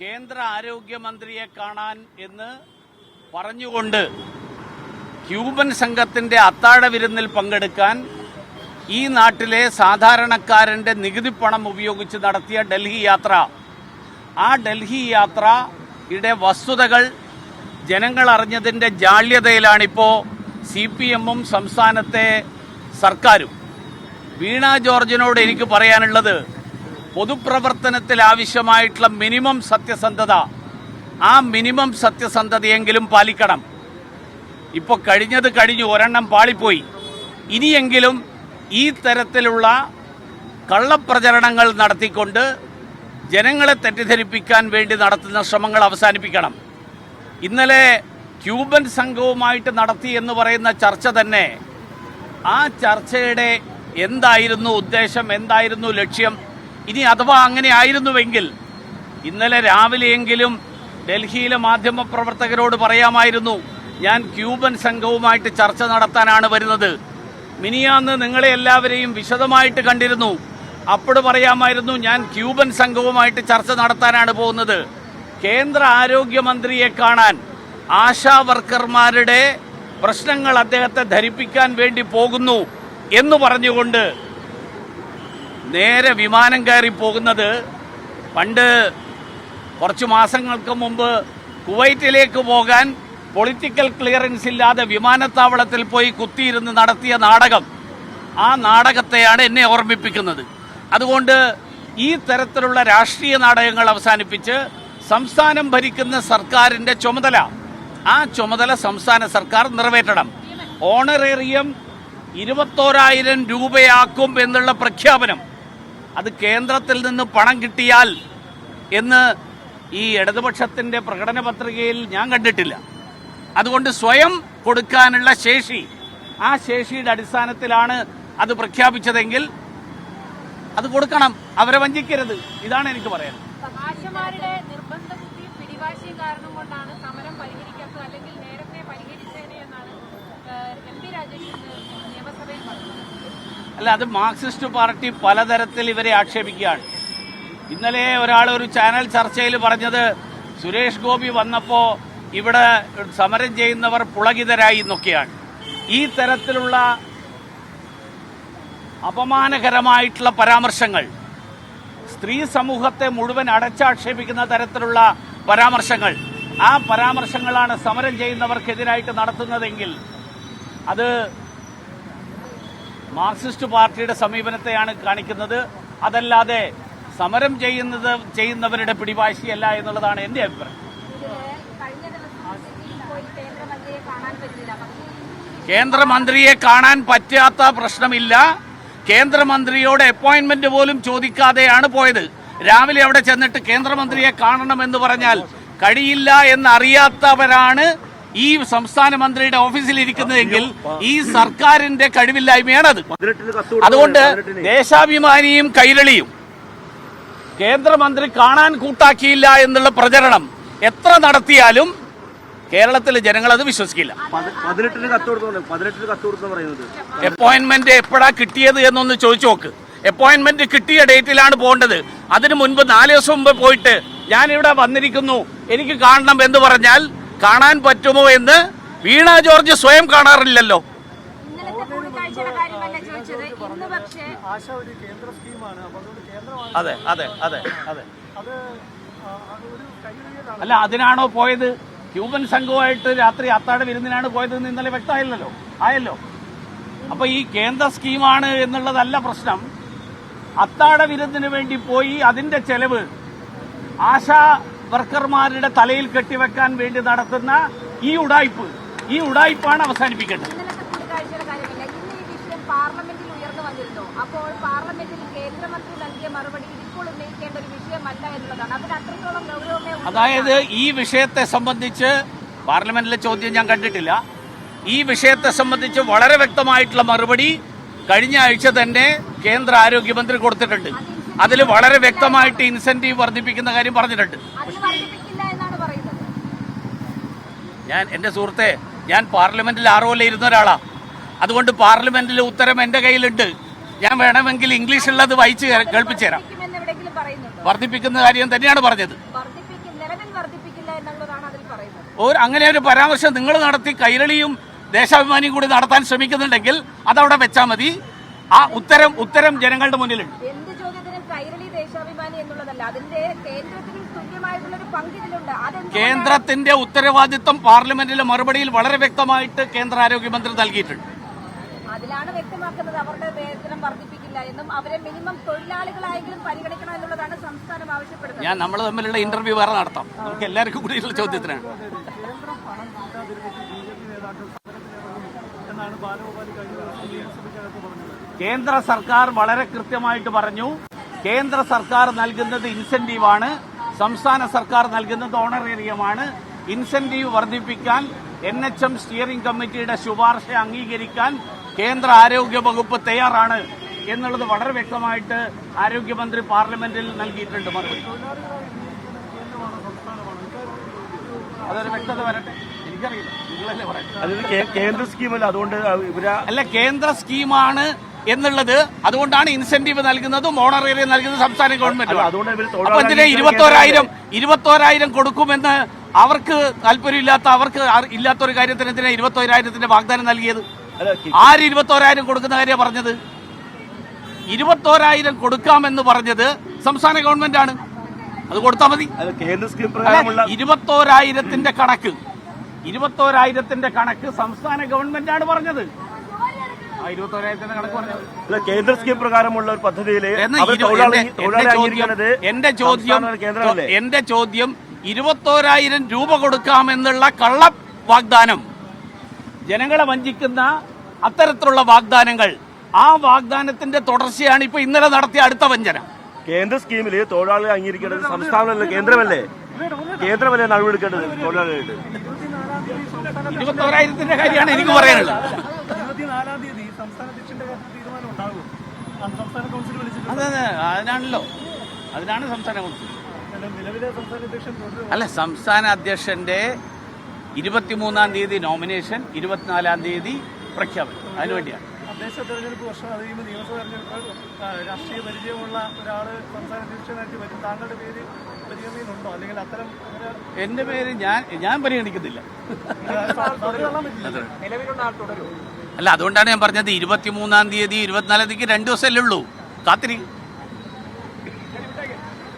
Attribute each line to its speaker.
Speaker 1: കേന്ദ്ര ആരോഗ്യമന്ത്രിയെ കാണാൻ എന്ന് പറഞ്ഞുകൊണ്ട് ക്യൂബൻ സംഘത്തിന്റെ അത്താഴ വിരുന്നിൽ പങ്കെടുക്കാൻ ഈ നാട്ടിലെ സാധാരണക്കാരന്റെ നികുതി പണം ഉപയോഗിച്ച് നടത്തിയ ഡൽഹി യാത്ര. ആ ഡൽഹി യാത്രയുടെ വസ്തുതകൾ ജനങ്ങൾ അറിഞ്ഞതിന്റെ ജാള്യതയിലാണിപ്പോൾ സി പി എമ്മും സംസ്ഥാനത്തെ സർക്കാരും. വീണ ജോർജിനോട് എനിക്ക് പറയാനുള്ളത് പൊതുപ്രവർത്തനത്തിൽ ആവശ്യമായിട്ടുള്ള മിനിമം സത്യസന്ധത. ആ മിനിമം സത്യസന്ധതയെങ്കിലും പാലിക്കണം. ഇപ്പോൾ കഴിഞ്ഞത് കഴിഞ്ഞു ഒരെണ്ണം പാളിപ്പോയി. ഇനിയെങ്കിലും ഈ തരത്തിലുള്ള കള്ളപ്രചരണങ്ങൾ നടത്തിക്കൊണ്ട് ജനങ്ങളെ തെറ്റിദ്ധരിപ്പിക്കാൻ വേണ്ടി നടത്തുന്ന ശ്രമങ്ങൾ അവസാനിപ്പിക്കണം. ഇന്നലെ ക്യൂബൻ സംഘവുമായിട്ട് നടത്തി എന്ന് പറയുന്ന ചർച്ച തന്നെ ആ ചർച്ചയുടെ എന്തായിരുന്നു ഉദ്ദേശം എന്തായിരുന്നു ലക്ഷ്യം ഇനി അഥവാ അങ്ങനെ ആയിരുന്നുവെങ്കിൽ ഇന്നലെ രാവിലെയെങ്കിലും ഡൽഹിയിലെ മാധ്യമപ്രവർത്തകരോട് പറയാമായിരുന്നു ഞാൻ ക്യൂബൻ സംഘവുമായിട്ട് ചർച്ച നടത്താനാണ് വരുന്നത്. മിനിയാന്ന് നിങ്ങളെ എല്ലാവരെയും വിശദമായിട്ട് കണ്ടിരുന്നു. അപ്പോൾ പറയാമായിരുന്നു ഞാൻ ക്യൂബൻ സംഘവുമായിട്ട് ചർച്ച നടത്താനാണ് പോകുന്നത്. കേന്ദ്ര ആരോഗ്യമന്ത്രിയെ കാണാൻ ആശാ വർക്കർമാരുടെ പ്രശ്നങ്ങൾ അദ്ദേഹത്തെ ധരിപ്പിക്കാൻ വേണ്ടി പോകുന്നു എന്ന് പറഞ്ഞുകൊണ്ട് നേരെ വിമാനം കയറി പോകുന്നത് പണ്ട് കുറച്ച് മാസങ്ങൾക്ക് മുമ്പ് കുവൈറ്റിലേക്ക് പോകാൻ പൊളിറ്റിക്കൽ ക്ലിയറൻസ് ഇല്ലാതെ വിമാനത്താവളത്തിൽ പോയി കുത്തിയിരുന്ന് നടത്തിയ നാടകം. ആ നാടകത്തെയാണ് എന്നെ ഓർമ്മിപ്പിക്കുന്നത്. അതുകൊണ്ട് ഈ തരത്തിലുള്ള രാഷ്ട്രീയ നാടകങ്ങൾ അവസാനിപ്പിച്ച് സംസ്ഥാനം ഭരിക്കുന്ന സർക്കാരിന്റെ ചുമതല. ആ ചുമതല സംസ്ഥാന സർക്കാർ നിറവേറ്റണം. ഓണറേറിയം ഇരുപത്തോരായിരം രൂപയാക്കും എന്നുള്ള പ്രഖ്യാപനം. അത് കേന്ദ്രത്തിൽ നിന്ന് പണം കിട്ടിയാൽ എന്ന് ഈ ഇടതുപക്ഷത്തിന്റെ പ്രകടന പത്രികയിൽ ഞാൻ കണ്ടിട്ടില്ല. അതുകൊണ്ട് സ്വയം കൊടുക്കാനുള്ള ശേഷി ആ ശേഷിയുടെ അടിസ്ഥാനത്തിലാണ് അത് പ്രഖ്യാപിച്ചതെങ്കിൽ അത് കൊടുക്കണം അവരെ വഞ്ചിക്കരുത്. ഇതാണ് എനിക്ക് പറയാൻ
Speaker 2: അല്ലെങ്കിൽ നേരത്തെ എന്നാണ് നിയമസഭയിൽ പറഞ്ഞത്.
Speaker 1: അല്ല അത് മാർക്സിസ്റ്റ് പാർട്ടി പലതരത്തിൽ ഇവരെ ആക്ഷേപിക്കുകയാണ്. ഇന്നലെ ഒരാൾ ഒരു ചാനൽ ചർച്ചയിൽ പറഞ്ഞത് സുരേഷ് ഗോപി വന്നപ്പോൾ ഇവിടെ സമരം ചെയ്യുന്നവർ പുളകിതരായി എന്നൊക്കെയാണ്. ഈ തരത്തിലുള്ള അപമാനകരമായിട്ടുള്ള പരാമർശങ്ങൾ സ്ത്രീ സമൂഹത്തെ മുഴുവൻ അടച്ചാക്ഷേപിക്കുന്ന തരത്തിലുള്ള പരാമർശങ്ങൾ ആ പരാമർശങ്ങളാണ് സമരം ചെയ്യുന്നവർക്കെതിരായിട്ട് നടത്തുന്നതെങ്കിൽ അത് മാർക്സിസ്റ്റ് പാർട്ടിയുടെ സമീപനത്തെയാണ് കാണിക്കുന്നത്. അതല്ലാതെ സമരം ചെയ്യുന്നത് ചെയ്യുന്നവരുടെ പിടിവാശിയല്ല എന്നുള്ളതാണ് എന്റെ അഭിപ്രായം.
Speaker 2: കേന്ദ്രമന്ത്രിയെ കാണാൻ
Speaker 1: പറ്റാത്ത പ്രശ്നമില്ല. കേന്ദ്രമന്ത്രിയോട് അപ്പോയിന്റ്മെന്റ് പോലും ചോദിക്കാതെയാണ് പോയത്. രാവിലെ അവിടെ ചെന്നിട്ട് കേന്ദ്രമന്ത്രിയെ കാണണമെന്ന് പറഞ്ഞാൽ കഴിയില്ല എന്നറിയാത്തവരാണ് ഈ സംസ്ഥാന മന്ത്രിയുടെ ഓഫീസിൽ ഇരിക്കുന്നതെങ്കിൽ ഈ സർക്കാരിന്റെ
Speaker 3: കഴിവില്ലായ്മയാണ് അത്.
Speaker 1: അതുകൊണ്ട് ദേശാഭിമാനിയും കൈരളിയും കേന്ദ്രമന്ത്രി കാണാൻ കൂട്ടാക്കിയില്ല എന്നുള്ള പ്രചരണം എത്ര നടത്തിയാലും കേരളത്തിലെ ജനങ്ങൾ അത് വിശ്വസിക്കില്ല. അപ്പോയിന്റ്മെന്റ് എപ്പോഴാ കിട്ടിയത് എന്നൊന്ന് ചോദിച്ചു നോക്ക്. അപ്പോയിന്റ്മെന്റ് കിട്ടിയ ഡേറ്റിലാണ് പോകേണ്ടത്. അതിനു മുൻപ് നാല് ദിവസം മുമ്പ് പോയിട്ട് ഞാൻ ഇവിടെ വന്നിരിക്കുന്നു. എനിക്ക് കാണണം എന്ന് പറഞ്ഞാൽ കാണാൻ പറ്റുമോ എന്ന് വീണ ജോർജ് സ്വയം കാണാറില്ലല്ലോ.
Speaker 2: ഇന്നലത്തെ കൂടിക്കാഴ്ചയുടെ കാര്യമല്ല ചോദിച്ചത്. ഇന്ന് പക്ഷേ
Speaker 4: ആശ ഒരു കേന്ദ്ര സ്കീമാണ്. അപ്പൊ അതുകൊണ്ട് കേന്ദ്രമാണ്.
Speaker 1: അതെ അതെ അതെ അതെ.
Speaker 4: അത് അത് ഒരു
Speaker 1: അല്ല അതിനാണോ പോയത്? ക്യൂബൻ സംഘവുമായിട്ട് രാത്രി അത്താഴ വിരുന്നിനാണ് പോയത് എന്ന് ഇന്നലെ വ്യക്തമായില്ലല്ലോ ആയല്ലോ. അപ്പൊ ഈ കേന്ദ്ര സ്കീമാണ് എന്നുള്ളതല്ല പ്രശ്നം. അത്താഴ വിരുന്നിന് വേണ്ടി പോയി അതിന്റെ ചെലവ് ആശാ വർക്കർമാരുടെ തലയിൽ കെട്ടിവെക്കാൻ വേണ്ടി നടത്തുന്ന ഈ ഉടായ്പ് ഈ ഉടായ്പാണ് അവസാനിപ്പിക്കേണ്ടത്.
Speaker 2: പാർലമെന്റിൽ ഉയർന്നു വന്നിരുന്നു. അപ്പോൾ പാർലമെന്റിൽ കേന്ദ്രമന്ത്രി നൽകിയ മറുപടി ഇതിപ്പോൾ ഉന്നയിക്കേണ്ട ഒരു വിഷയമല്ല എന്നുള്ളതാണ്. അതിന് അത്രത്തോളം ഗൗരവമേ ഉള്ളൂ.
Speaker 1: അതായത് ഈ വിഷയത്തെ സംബന്ധിച്ച് പാർലമെന്റിലെ ചോദ്യം ഞാൻ കണ്ടിട്ടില്ല. ഈ വിഷയത്തെ സംബന്ധിച്ച് വളരെ വ്യക്തമായിട്ടുള്ള മറുപടി കഴിഞ്ഞ ആഴ്ച തന്നെ കേന്ദ്ര ആരോഗ്യമന്ത്രി കൊടുത്തിട്ടുണ്ട്. അതിൽ വളരെ വ്യക്തമായിട്ട് ഇൻസെന്റീവ് വർദ്ധിപ്പിക്കുന്ന കാര്യം പറഞ്ഞിട്ടുണ്ട്. ഞാൻ എന്റെ സുഹൃത്തെ ഞാൻ പാർലമെന്റിൽ ആറ് കൊല്ലം ഇരുന്ന ഒരാളാ. അതുകൊണ്ട് പാർലമെന്റിലെ ഉത്തരം എന്റെ കയ്യിലുണ്ട്. ഞാൻ വേണമെങ്കിൽ ഇംഗ്ലീഷ് ഉള്ളത് വായിച്ച് കേൾപ്പിച്ചു തരാം. വർദ്ധിപ്പിക്കുന്ന കാര്യം തന്നെയാണ് പറഞ്ഞത്. ഒരു അങ്ങനെ ഒരു പരാമർശം നിങ്ങൾ നടത്തി കൈരളിയും ദേശാഭിമാനിയും കൂടി നടത്താൻ ശ്രമിക്കുന്നുണ്ടെങ്കിൽ അതവിടെ വെച്ചാൽ മതി. ആ ഉത്തരം ഉത്തരം ജനങ്ങളുടെ മുന്നിലുണ്ട്.
Speaker 5: ദേശാഭിമാനി എന്നുള്ളതല്ല. അതിന്റെ കേന്ദ്രത്തിന് തുല്യമായിട്ടുള്ള ഒരു പങ്ക് ഇതിലുണ്ട്. അതെന്തുകൊണ്ടാണ്?
Speaker 1: കേന്ദ്രത്തിന്റെ ഉത്തരവാദിത്വം പാർലമെന്റിലെ മറുപടിയിൽ വളരെ വ്യക്തമായിട്ട് കേന്ദ്ര ആരോഗ്യമന്ത്രി നൽകിയിട്ടുണ്ട്.
Speaker 5: അതിലാണ് വ്യക്തമാക്കുന്നത് അവരുടെ വേതനം വർദ്ധിപ്പിക്കില്ല എന്നും അവരെ മിനിമം തൊഴിലാളികളായെങ്കിലും പരിഗണിക്കണം എന്നുള്ളതാണ് സംസ്ഥാനം ആവശ്യപ്പെടുന്നത്.
Speaker 1: ഞാൻ നമ്മൾ തമ്മിലുള്ള ഇന്റർവ്യൂ വേറെ നടത്താം. നമുക്ക് എല്ലാവർക്കും കൂടിയുള്ള ചോദ്യത്തിനാണ്.
Speaker 4: കേന്ദ്ര
Speaker 1: സർക്കാർ വളരെ കൃത്യമായിട്ട് പറഞ്ഞു. കേന്ദ്ര സർക്കാർ നൽകുന്നത് ഇൻസെന്റീവാണ് സംസ്ഥാന സർക്കാർ നൽകുന്നത് ഓണറേറിയമാണ്. ഇൻസെന്റീവ് വർദ്ധിപ്പിക്കാൻ എൻ എച്ച് എം സ്റ്റിയറിംഗ് കമ്മിറ്റിയുടെ ശുപാർശ അംഗീകരിക്കാൻ കേന്ദ്ര ആരോഗ്യ വകുപ്പ് തയ്യാറാണ് എന്നുള്ളത് വളരെ വ്യക്തമായിട്ട് ആരോഗ്യമന്ത്രി പാർലമെന്റിൽ നൽകിയിട്ടുണ്ട് മറുപടി. അതൊരു വ്യക്തത വരട്ടെ. എനിക്കറിയില്ല. നിങ്ങളല്ലേ പറയട്ടെ
Speaker 3: കേന്ദ്ര സ്കീമല്ല അതുകൊണ്ട്
Speaker 1: അല്ല കേന്ദ്ര സ്കീമാണ് എന്നുള്ളത് അതുകൊണ്ടാണ് ഇൻസെന്റീവ് നൽകുന്നതും ഓണറേറിയം നൽകുന്നത് സംസ്ഥാന ഗവൺമെന്റ് അപ്പൊ ഇതിലെ ഇരുപത്തോരായിരം ഇരുപത്തോരായിരം കൊടുക്കുമെന്ന് അവർക്ക് താല്പര്യമില്ലാത്ത അവർക്ക് ഇല്ലാത്തൊരു ഇല്ലാത്ത ഒരു കാര്യത്തിന് എന്തിനാ ഇരുപത്തോരായിരത്തിന്റെ വാഗ്ദാനം നൽകിയത്? ആര് ഇരുപത്തോരായിരം കൊടുക്കുന്ന കാര്യം പറഞ്ഞത്? ഇരുപത്തോരായിരം കൊടുക്കാമെന്ന് പറഞ്ഞത് സംസ്ഥാന ഗവൺമെന്റ് ആണ്. അത് കൊടുത്താൽ മതി. ഇരുപത്തോരായിരത്തിന്റെ കണക്ക്. ഇരുപത്തോരായിരത്തിന്റെ കണക്ക് സംസ്ഥാന ഗവൺമെന്റ് ആണ് പറഞ്ഞത് ആ ഇരുപത്തോരായിരത്തിന്റെ കണക്ക് പറഞ്ഞത്
Speaker 3: അല്ല കേന്ദ്ര സ്കീം പ്രകാരമുള്ള ഒരു പദ്ധതിയിൽ
Speaker 1: എന്റെ- ചോദ്യം എന്റെ ചോദ്യം ഇരുപത്തോരായിരം രൂപ കൊടുക്കാമെന്നുള്ള കള്ള വാഗ്ദാനം ജനങ്ങളെ വഞ്ചിക്കുന്ന അത്തരത്തിലുള്ള വാഗ്ദാനങ്ങൾ. ആ വാഗ്ദാനത്തിന്റെ തുടർച്ചയാണ് ഇപ്പൊ ഇന്നലെ നടത്തിയ അടുത്ത വഞ്ചന.
Speaker 3: കേന്ദ്ര സ്കീമിൽ തൊഴിലാളി അംഗീകരിക്കേണ്ടത് സംസ്ഥാനമല്ലേ? കേന്ദ്രമല്ലേ? കേന്ദ്രമല്ലേ നടപടിയെടുക്കേണ്ടത്
Speaker 4: തൊഴിലാളികളുടെ?
Speaker 1: ഇരുപത്തോരായിരത്തിന്റെ കാര്യമാണ് എനിക്ക് പറയാനുള്ളത്.
Speaker 4: ഇരുപത്തിനാലാം തീയതി സംസ്ഥാന അധ്യക്ഷന്റെ കാര്യത്തിൽ തീരുമാനം ഉണ്ടാകും. സംസ്ഥാന കൗൺസിൽ വിളിച്ചിട്ടുണ്ട്.
Speaker 1: അതെ അതെ അതിനാണല്ലോ. അതിനാണ് സംസ്ഥാന കൗൺസിൽ
Speaker 4: അല്ല, നിലവിലെ സംസ്ഥാന അധ്യക്ഷൻ തുടരും
Speaker 1: അല്ല സംസ്ഥാന അധ്യക്ഷന്റെ ഇരുപത്തിമൂന്നാം തീയതി നോമിനേഷൻ ഇരുപത്തിനാലാം തീയതി പ്രഖ്യാപനം. അതിനുവേണ്ടിയാണ്
Speaker 4: തദ്ദേശ തെരഞ്ഞെടുപ്പ് വർഷം അത് കഴിയുമ്പോൾ നിയമസഭ തെരഞ്ഞെടുപ്പ് രാഷ്ട്രീയ പരിചയമുള്ള ഒരാൾ സംസ്ഥാന അധ്യക്ഷനായിട്ട് വരും. താങ്കളുടെ പേര് പരിഗണനയിലുണ്ടോ? അല്ലെങ്കിൽ അത്തരം
Speaker 1: എന്റെ പേര് ഞാൻ ഞാൻ പരിഗണിക്കുന്നില്ല
Speaker 4: നിലവിലുള്ള ആൾ പറ്റില്ല
Speaker 1: അല്ല അതുകൊണ്ടാണ് ഞാൻ പറഞ്ഞത് ഇരുപത്തിമൂന്നാം തീയതി ഇരുപത്തിനാലാം തീയതിക്ക് രണ്ട് ദിവസമല്ലേ ഉള്ളൂ. കാത്തിരിക്കും